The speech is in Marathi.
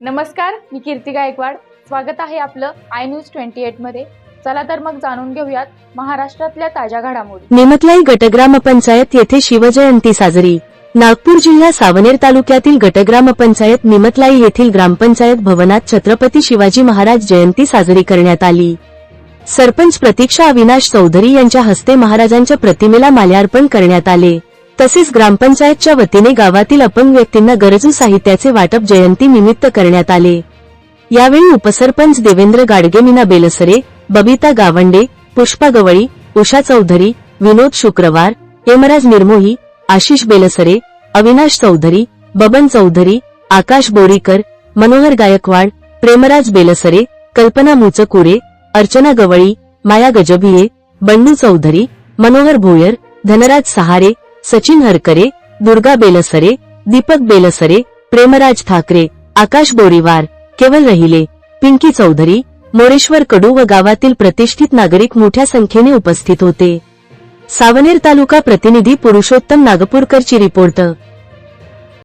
नमस्कार मी कीर्ती गायकवाड. स्वागत आहे आपलं आय न्यूज ट्वेंटी एटमध्ये. चला तर मग जाणून घेऊयात महाराष्ट्रातल्या ताज्या घडामोडी. नेमतलाई गटग्रामपंचायत येथे शिवजयंती साजरी. नागपूर जिल्हा सावनेर तालुक्यातील गटग्रामपंचायत निमतलाई येथील ग्रामपंचायत भवनात छत्रपती शिवाजी महाराज जयंती साजरी करण्यात आली. सरपंच प्रतीक्षा अविनाश चौधरी यांच्या हस्ते महाराजांच्या प्रतिमेला माल्यार्पण करण्यात आले. तसेच ग्रामपंचायतच्या वतीने गावातील अपंग व्यक्तींना गरजू साहित्याचे वाटप जयंती निमित्त करण्यात आले. यावेळी उपसरपंच देवेंद्र गाडगे मीना बेलसरे बबिता गावंडे पुष्पा गवळी उषा चौधरी विनोद शुक्रवार हेमराज निर्मोही आशिष बेलसरे अविनाश चौधरी बबन चौधरी आकाश बोरीकर मनोहर गायकवाड प्रेमराज बेलसरे कल्पना मुचकुरे अर्चना गवळी माया गजभिये बंडू चौधरी मनोहर भोयर धनराज सहारे सचिन हरकरे दुर्गा बेलसरे दीपक बेलसरे प्रेमराज ठाकरे आकाश बोरीवार केवल रहिले पिंकी चौधरी मोरेश्वर कडू व गावातील प्रतिष्ठित नागरिक मोठ्या संख्येने उपस्थित होते. सावनेर तालुका प्रतिनिधी पुरुषोत्तम नागपूरकरची रिपोर्ट